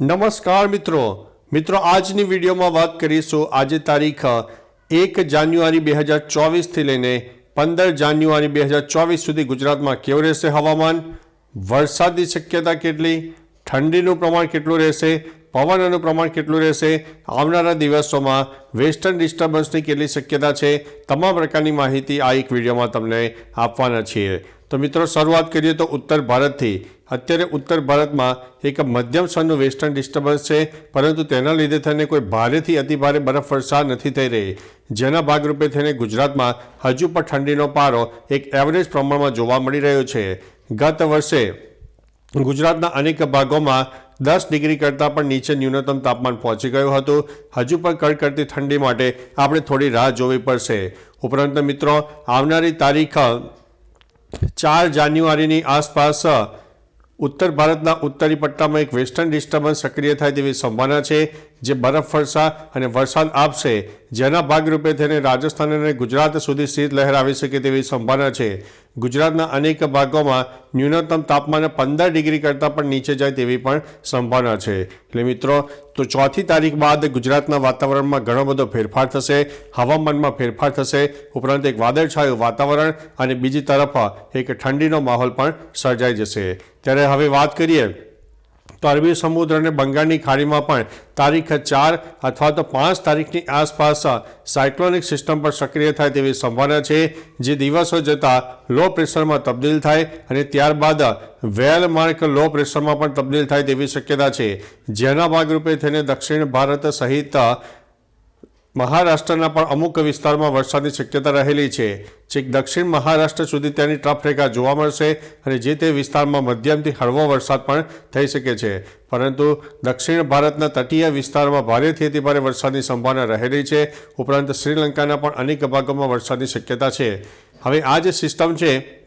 નમસ્કાર મિત્રો. મિત્રો, આજની વિડીયોમાં વાત કરીશું આજે તારીખ, એક જાન્યુઆરી બે હજાર ચોવીસથી લઈને પંદર જાન્યુઆરી બે હજાર ચોવીસ સુધી ગુજરાતમાં કેવું રહેશે હવામાન? વરસાદની શક્યતા કેટલી? ઠંડીનું પ્રમાણ કેટલું રહેશે? પવનનું પ્રમાણ કેટલું રહેશે? આવનારા દિવસોમાં વેસ્ટર્ન ડિસ્ટર્બન્સની કેટલી શક્યતા છે? તમામ પ્રકારની માહિતી આ એક વિડીયોમાં તમને આપવાના છીએ. તો મિત્રો, શરૂઆત કરીએ તો ઉત્તર ભારતથી. અત્યારે ઉત્તર ભારતમાં એક મધ્યમ સ્વરનું વેસ્ટર્ન ડિસ્ટર્બન્સ છે, પરંતુ તેના લીધે થઈને કોઈ ભારેથી અતિભારે બરફવર્ષા નથી થઈ રહી. જેના ભાગરૂપે થઈને ગુજરાતમાં હજુ પણ ઠંડીનો પારો એક એવરેજ પ્રમાણમાં જોવા મળી રહ્યો છે. ગત વર્ષે ગુજરાતના અનેક ભાગોમાં દસ ડિગ્રી કરતાં પણ નીચે ન્યૂનતમ તાપમાન પહોંચી ગયું હતું. હજુ પણ કડકડતી ઠંડી માટે આપણે થોડી રાહ જોવી પડશે. ઉપરાંત મિત્રો, આવનારી તારીખ ચાર જાન્યુઆરીની આસપાસ ઉત્તર ભારતના ઉત્તરી પટ્ટામાં એક વેસ્ટર્ન ડિસ્ટર્બન્સ સક્રિય થાય તેવી સંભાવના છે, જે બરફવર્ષા અને વરસાદ આપશે. જેના ભાગરૂપે તેને રાજસ્થાન અને ગુજરાત સુધી શીત લહેર આવી શકે તેવી સંભાવના છે. ગુજરાતના અનેક ભાગોમાં ન્યૂનતમ તાપમાન પંદર ડિગ્રી કરતાં પણ નીચે જાય તેવી પણ સંભાવના છે. એટલે મિત્રો, તો ચોથી તારીખ બાદ ગુજરાતના વાતાવરણમાં ઘણો બધો ફેરફાર થશે, હવામાનમાં ફેરફાર થશે, ઉપરાંત એક વાદળછાયું વાતાવરણ અને બીજી તરફ એક ઠંડીનો માહોલ પણ સર્જાઈ જશે. ત્યારે હવે વાત કરીએ તો અરબી સમુદ્ર અને બંગાળની ખાડીમાં પણ તારીખ ચાર અથવા તો પાંચ તારીખની આસપાસ સાયક્લોનિક સિસ્ટમ પર સક્રિય થાય તેવી સંભાવના છે. જે દિવસો જતાં લો પ્રેશરમાં તબદીલ થાય અને ત્યારબાદ વેલ માર્ક લો પ્રેશરમાં પણ તબદીલ થાય તેવી શક્યતા છે. જેના ભાગરૂપે થઈને દક્ષિણ ભારત સહિત મહારાષ્ટ્રના પણ અમુક વિસ્તારમાં વરસાદની શક્યતા રહેલી છે. છેક દક્ષિણ મહારાષ્ટ્ર સુધી તેની ટ્રફ રેખા જોવા મળશે અને જે તે વિસ્તારમાં મધ્યમથી હળવો વરસાદ પણ થઈ શકે છે. પરંતુ દક્ષિણ ભારતના તટીય વિસ્તારમાં ભારેથી અતિભારે વરસાદની સંભાવના રહેલી છે. ઉપરાંત શ્રીલંકાના પણ અનેક ભાગોમાં વરસાદની શક્યતા છે. હવે આ જે સિસ્ટમ છે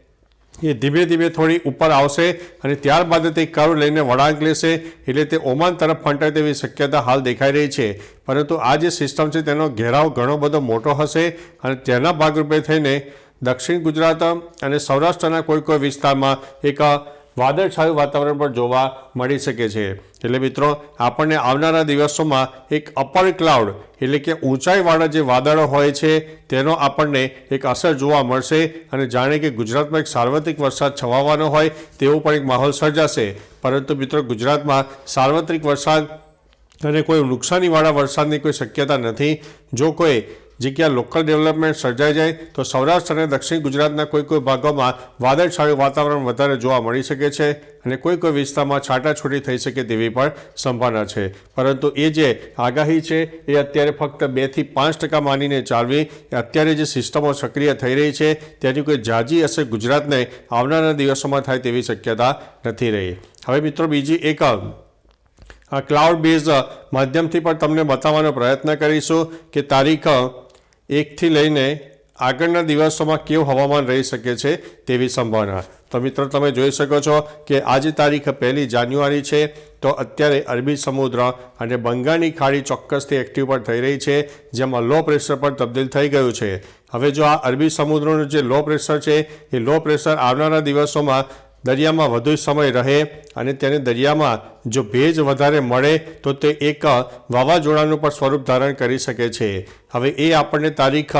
એ ધીમે ધીમે થોડી ઉપર આવશે અને ત્યારબાદ તે કર્વ લઈને વળાંક લેશે. એટલે તે ઓમાન તરફ ફંટાય તેવી શક્યતા હાલ દેખાઈ રહી છે. પરંતુ આ જે સિસ્ટમ છે તેનો ઘેરાવ ઘણો બધો મોટો હશે અને તેના ભાગરૂપે થઈને દક્ષિણ ગુજરાત અને સૌરાષ્ટ્રના કોઈ કોઈ વિસ્તારમાં એક વાદળછાયું વાતાવરણ પણ જોવા મળી શકે છે. એટલે મિત્રો, આપણને આવનારા દિવસોમાં એક અપર ક્લાઉડ એટલે કે ઊંચાઈવાળા જે વાદળો હોય છે, તેનો આપણને એક અસર જોવા મળશે અને જાણે કે ગુજરાતમાં એક સાર્વત્રિક વરસાદ છવાવાનો હોય તેવો પણ એક માહોલ સર્જાશે. પરંતુ મિત્રો, ગુજરાતમાં સાર્વત્રિક વરસાદ અને કોઈ નુકસાનીવાળા વરસાદની કોઈ શક્યતા નથી. જો કોઈ જગ્યા લોકલ ડેવલપમેન્ટ સર્જાઈ જાય, તો સૌરાષ્ટ્ર અને દક્ષિણ ગુજરાતના કોઈ કોઈ ભાગોમાં વાદળછાયું વાતાવરણ વધારે જોવા મળી શકે છે અને કોઈ કોઈ વિસ્તારમાં છાટાછૂટી થઈ શકે તેવી પણ સંભાવના છે. પરંતુ એ જે આગાહી છે, એ અત્યારે ફક્ત બેથી પાંચ ટકા માનીને ચાલવી, અત્યારે જે સિસ્ટમો સક્રિય થઈ રહી છે, તેની કોઈ જાજી અસર ગુજરાતને આવનારા દિવસોમાં થાય તેવી શક્યતા નથી રહી. હવે મિત્રો બીજી એક ક્લાઉડ બેઝ માધ્યમથી પણ તમને બતાવવાનો પ્રયત્ન કરીશું કે તારીખ એકથી લઈને આગળના દિવસોમાં કેવું હવામાન રહી શકે છે તેવી સંભાવના. તો મિત્રો, તમે જોઈ શકો છો કે આજે તારીખ પહેલી જાન્યુઆરી છે, તો અત્યારે અરબી સમુદ્ર અને બંગાળની ખાડી ચોક્કસથી એક્ટિવ પણ થઈ રહી છે, જેમાં લો પ્રેશર પણ તબદીલ થઈ ગયું છે. હવે જો આ અરબી સમુદ્રનું જે લો પ્રેશર છે, એ લો પ્રેશર આવનારા દિવસોમાં દરિયામાં વધુ સમય રહે અને તેને દરિયામાં જો ભેજ વધારે મળે તો તે એક વાવાઝોડાનું પણ સ્વરૂપ ધારણ કરી શકે છે. હવે એ આપણને તારીખ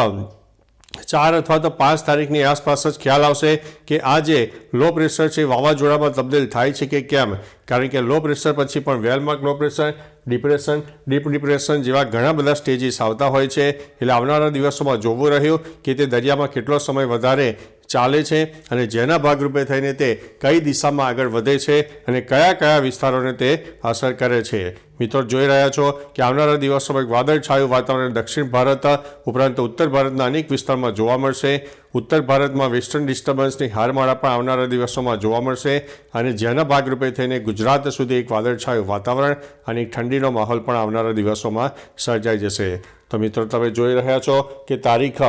ચાર અથવા તો પાંચ તારીખની આસપાસ જ ખ્યાલ આવશે કે આજે લો પ્રેશર છે, વાવાઝોડામાં તબદીલ થાય છે કે કેમ? કારણ કે લો પ્રેશર પછી પણ well marked low pressure, depression, deep depression જેવા ઘણા બધા સ્ટેજીસ આવતા હોય છે. એટલે આવનારા દિવસોમાં જોવું રહ્યું કે તે દરિયામાં કેટલો સમય વધારે ચાલે છે અને જેના ભાગરૂપે થઈને તે કઈ દિશામાં આગળ વધે છે અને કયા કયા વિસ્તારોને તે અસર કરે છે. મિત્રો, જોઈ રહ્યા છો કે આવનારા દિવસોમાં એક વાદળછાયું વાતાવરણ દક્ષિણ ભારત ઉપરાંત ઉત્તર ભારતના અનેક વિસ્તારમાં જોવા મળશે. ઉત્તર ભારતમાં વેસ્ટર્ન ડિસ્ટર્બન્સની હારમાળા પણ આવનારા દિવસોમાં જોવા મળશે અને જેના ભાગરૂપે થઈને ગુજરાત સુધી એક વાદળછાયું વાતાવરણ અને ઠંડીનો માહોલ પણ આવનારા દિવસોમાં સર્જાઈ જશે. તો મિત્રો, તમે જોઈ રહ્યા છો કે તારીખ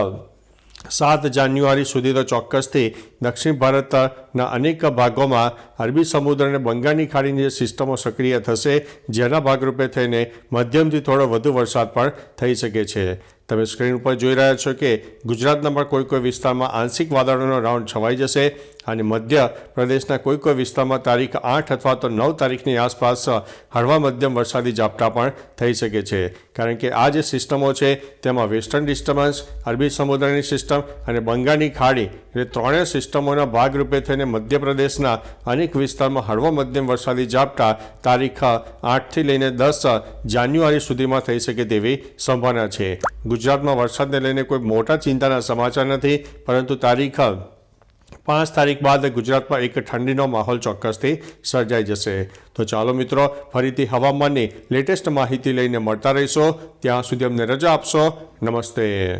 સાત જાન્યુઆરી સુધી તો ચોક્કસથી દક્ષિણ ભારતના અનેક ભાગોમાં અરબી સમુદ્ર અને બંગાળની ખાડીની સિસ્ટમો સક્રિય થશે, જેના ભાગરૂપે થઈને મધ્યમથી થોડો વધુ વરસાદ પણ થઈ શકે છે. તમે સ્ક્રીન ઉપર જોઈ રહ્યા છો કે ગુજરાતના પણ કોઈ કોઈ વિસ્તારમાં આંશિક વાદળોનો રાઉન્ડ છવાઈ જશે. અને મધ્ય પ્રદેશના કોઈ કોઈ વિસ્તારમાં તારીખ આઠ અથવા તો નવ તારીખની આસપાસ હળવા મધ્યમ વરસાદી ઝાપટા પણ થઈ શકે છે. કારણ કે આ જે સિસ્ટમો છે, તેમાં વેસ્ટર્ન ડિસ્ટર્બન્સ, અરબી સમુદ્રની સિસ્ટમ અને બંગાળની ખાડી, એ ત્રણેય સિસ્ટમોના ભાગરૂપે થઈને મધ્યપ્રદેશના અનેક વિસ્તારમાં હળવો મધ્યમ વરસાદી ઝાપટા તારીખ આઠથી લઈને દસ જાન્યુઆરી સુધીમાં થઈ શકે તેવી સંભાવના છે. ગુજરાતમાં વરસાદને લઈને કોઈ મોટા ચિંતાના સમાચાર નથી, પરંતુ તારીખ પાંચ તારીખ બાદ ગુજરાતમાં એક ઠંડીનો માહોલ ચોક્કસથી સર્જાઈ જશે. તો ચાલો મિત્રો, ફરીથી હવામાનની લેટેસ્ટ માહિતી લઈને મળતા રહીશો. ત્યાં સુધી અમને રજા આપશો. નમસ્તે.